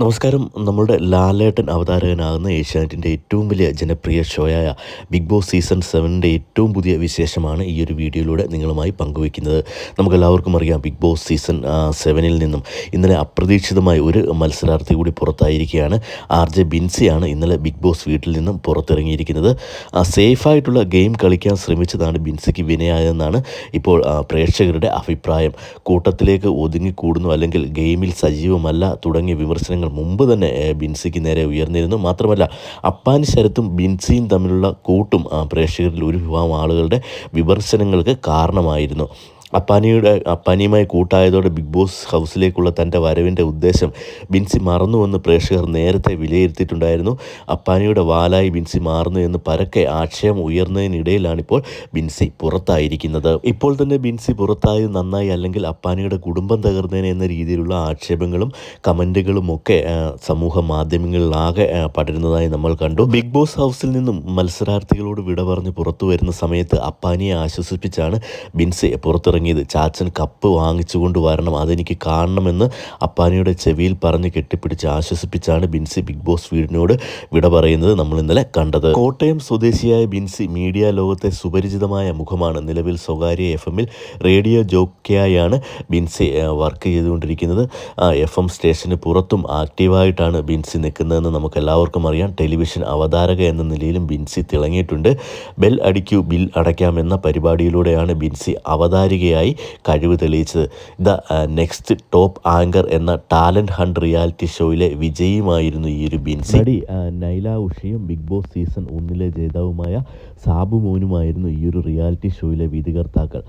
നമസ്കാരം. നമ്മുടെ ലാലേട്ടൻ അവതാരകനാകുന്ന ഏഷ്യാനെറ്റിന്റെ ഏറ്റവും വലിയ ജനപ്രിയ ഷോയായ ബിഗ് ബോസ് സീസൺ സെവനിന്റെ ഏറ്റവും പുതിയ വിശേഷമാണ് ഈ ഒരു വീഡിയോയിലൂടെ നിങ്ങളുമായി പങ്കുവയ്ക്കുന്നത്. നമുക്കെല്ലാവർക്കും അറിയാം ബിഗ് ബോസ് സീസൺ സെവനിൽ നിന്നും ഇന്നലെ അപ്രതീക്ഷിതമായി ഒരു മത്സരാർത്ഥി കൂടി പുറത്തായിരിക്കുകയാണ്. ആർ ജെ ബിൻസിയാണ് ഇന്നലെ ബിഗ് ബോസ് വീട്ടിൽ നിന്നും പുറത്തിറങ്ങിയിരിക്കുന്നത്. സേഫായിട്ടുള്ള ഗെയിം കളിക്കാൻ ശ്രമിച്ചതാണ് ബിൻസിക്ക് വിനയായതെന്നാണ് ഇപ്പോൾ പ്രേക്ഷകരുടെ അഭിപ്രായം. കൂട്ടത്തിലേക്ക് ഒതുങ്ങിക്കൂടുന്നു അല്ലെങ്കിൽ ഗെയിമിൽ സജീവമല്ല തുടങ്ങിയ വിമർശനങ്ങൾ മുമ്പ് തന്നെ ബിൻസിക്ക് നേരെ ഉയർന്നിരുന്നു. മാത്രമല്ല അപ്പാൻ ശരത്തും ബിൻസിയും തമ്മിലുള്ള കൂട്ടും പ്രേക്ഷകരിൽ ഒരു വിഭാഗം ആളുകളുടെ വിമർശനങ്ങൾക്ക് കാരണമായിരുന്നു. അപ്പാനിയുടെ അപ്പാനിയുമായി കൂട്ടായതോടെ ബിഗ് ബോസ് ഹൗസിലേക്കുള്ള തന്റെ വരവിന്റെ ഉദ്ദേശം ബിൻസി മറന്നുവെന്ന് പ്രേക്ഷകർ നേരത്തെ വിലയിരുത്തിയിട്ടുണ്ടായിരുന്നു. അപ്പാനിയുടെ വാലായി ബിൻസി മാറുന്നു എന്ന് പരക്കെ ആക്ഷേപം ഉയർന്നതിനിടയിലാണിപ്പോൾ ബിൻസി പുറത്തായിരിക്കുന്നത്. ഇപ്പോൾ തന്നെ ബിൻസി പുറത്തായത് നന്നായി അല്ലെങ്കിൽ അപ്പാനിയുടെ കുടുംബം തകർന്നേനെ എന്ന രീതിയിലുള്ള ആക്ഷേപങ്ങളും കമന്റുകളും ഒക്കെ സമൂഹ മാധ്യമങ്ങളിലാകെ പടരുന്നതായി നമ്മൾ കണ്ടു. ബിഗ് ബോസ് ഹൗസിൽ നിന്നും മത്സരാർത്ഥികളോട് വിട പറഞ്ഞ് പുറത്തു വരുന്ന സമയത്ത് അപ്പാനിയെ ആശ്വസിപ്പിച്ചാണ് ബിൻസി പുറത്തിറങ്ങിയത് ചാച്ചൻ കപ്പ് വാങ്ങിച്ചുകൊണ്ട് വരണം അതെനിക്ക് കാണണമെന്ന് അപ്പാനിയുടെ ചെവിയിൽ പറഞ്ഞ് കെട്ടിപ്പിടിച്ച് ആശ്വസിപ്പിച്ചാണ് ബിൻസി ബിഗ് ബോസ് വീടിനോട് വിട പറയുന്നത് നമ്മൾ ഇന്നലെ കണ്ടത്. കോട്ടയം സ്വദേശിയായ ബിൻസി മീഡിയ ലോകത്തെ സുപരിചിതമായ മുഖമാണ്. നിലവിൽ സ്വകാര്യ എഫ് എമ്മിൽ റേഡിയോ ജോക്കിയായാണ് ബിൻസി വർക്ക് ചെയ്തുകൊണ്ടിരിക്കുന്നത്. എഫ് എം സ്റ്റേഷന് പുറത്തും ആക്റ്റീവായിട്ടാണ് ബിൻസി നിൽക്കുന്നതെന്ന് നമുക്ക് എല്ലാവർക്കും അറിയാം. ടെലിവിഷൻ അവതാരക എന്ന നിലയിലും ബിൻസി തിളങ്ങിയിട്ടുണ്ട്. ബെൽ അടിക്കൂ ബിൽ അടയ്ക്കാം എന്ന പരിപാടിയിലൂടെയാണ് ബിൻസി അവതാരികയായി കഴിവ് തെളിയിച്ചത്. ദ നെക്സ്റ്റ് ടോപ്പ് ആങ്കർ എന്ന ടാലന്റ് ഹണ്ട് റിയാലിറ്റി ഷോയിലെ വിജയിയുമായിരുന്നു ഈ ഒരു ബിൻസി. നടി നൈല ഉഷയും ബിഗ് ബോസ് സീസൺ ഒന്നിലെ ജേതാവുമായ സാബു മോനുമായിരുന്നു ഈ ഒരു റിയാലിറ്റി ഷോയിലെ വിധികർത്താക്കൾ.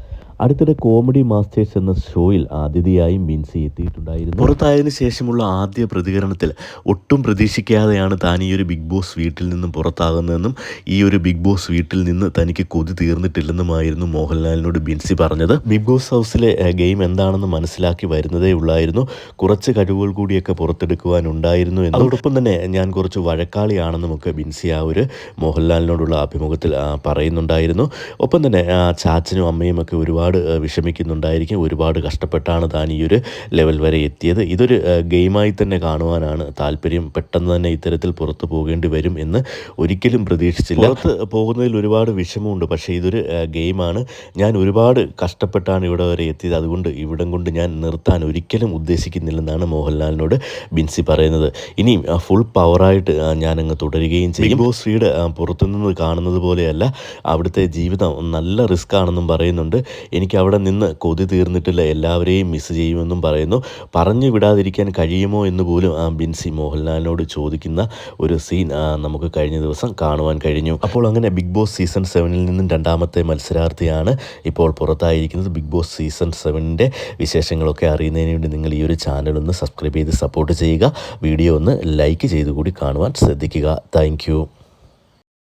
അടുത്തിടെ കോമഡി മാസ്റ്റേഴ്സ് എന്ന ഷോയിൽ അതിഥിയായും ബിൻസി എത്തിയിട്ടുണ്ടായിരുന്നു. പുറത്തായതിനു ശേഷമുള്ള ആദ്യ പ്രതികരണത്തിൽ ഒട്ടും പ്രതീക്ഷിക്കാതെയാണ് താൻ ഈ ഒരു ബിഗ് ബോസ് വീട്ടിൽ നിന്നും പുറത്താകുന്നതെന്നും ഈ ഒരു ബിഗ് ബോസ് വീട്ടിൽ നിന്ന് തനിക്ക് കൊതി തീർന്നിട്ടില്ലെന്നുമായിരുന്നു മോഹൻലാലിനോട് ബിൻസി പറഞ്ഞത്. ബിഗ് ബോസ് ഹൗസിലെ ഗെയിം എന്താണെന്ന് മനസ്സിലാക്കി വരുന്നതേ ഉള്ളായിരുന്നു. കുറച്ച് കഴിവുകൾ കൂടിയൊക്കെ പുറത്തെടുക്കുവാനുണ്ടായിരുന്നു അതോടൊപ്പം തന്നെ ഞാൻ കുറച്ച് വഴക്കാളിയാണെന്നുമൊക്കെ ബിൻസി ആ ഒരു മോഹൻലാലിനോടുള്ള അഭിമുഖത്തിൽ പറയുന്നുണ്ടായിരുന്നു. ഒപ്പം തന്നെ ചാച്ചനും അമ്മയും ഒക്കെ ഒരുപാട് വിഷമിക്കുന്നുണ്ടായിരിക്കും. ഒരുപാട് കഷ്ടപ്പെട്ടാണ് താൻ ഈ ഒരു ലെവൽ വരെ എത്തിയത്. ഇതൊരു ഗെയിമായി തന്നെ കാണുവാനാണ് താല്പര്യം. പെട്ടെന്ന് തന്നെ ഇത്തരത്തിൽ പുറത്തു പോകേണ്ടി വരും എന്ന് ഒരിക്കലും പ്രതീക്ഷിച്ചില്ല. പുറത്ത് പോകുന്നതിൽ ഒരുപാട് വിഷമമുണ്ട്. പക്ഷേ ഇതൊരു ഗെയിമാണ്. ഞാൻ ഒരുപാട് കഷ്ടപ്പെട്ടാണ് ഇവിടെ വരെ എത്തിയത്. അതുകൊണ്ട് ഇവിടം കൊണ്ട് ഞാൻ നിർത്താൻ ഒരിക്കലും ഉദ്ദേശിക്കുന്നില്ലെന്നാണ് മോഹൻലാലിനോട് ബിൻസി പറയുന്നത്. ഇനിയും ഫുൾ പവറായിട്ട് ഞാനങ്ങ് തുടരുകയും ചെയ്യും. ബോസ് വീട് പുറത്തുനിന്ന് കാണുന്നത് പോലെയല്ല അവിടുത്തെ ജീവിതം നല്ല റിസ്ക് ആണെന്നും പറയുന്നുണ്ട്. എനിക്ക് അവിടെ നിന്ന് കൊതി തീർന്നിട്ടില്ല എല്ലാവരെയും മിസ് ചെയ്യുമെന്നും പറയുന്നു. പറഞ്ഞു വിടാതിരിക്കാൻ കഴിയുമോ എന്ന് പോലും ബിൻസി മോഹൻലാലിനോട് ചോദിക്കുന്ന ഒരു സീൻ നമുക്ക് കഴിഞ്ഞ ദിവസം കാണുവാൻ കഴിഞ്ഞു. അപ്പോൾ അങ്ങനെ ബിഗ് ബോസ് സീസൺ സെവനിൽ നിന്നും രണ്ടാമത്തെ മത്സരാർത്ഥിയാണ് ഇപ്പോൾ പുറത്തായിരിക്കുന്നത്. ബിഗ് ബോസ് സീസൺ സെവനിന്റെ വിശേഷങ്ങളൊക്കെ അറിയുന്നതിന് വേണ്ടി നിങ്ങൾ ഈ ഒരു ചാനൽ ഒന്ന് സബ്സ്ക്രൈബ് ചെയ്ത് സപ്പോർട്ട് ചെയ്യുക. വീഡിയോ ഒന്ന് ലൈക്ക് ചെയ്തുകൂടി കാണുവാൻ ശ്രദ്ധിക്കുക. താങ്ക്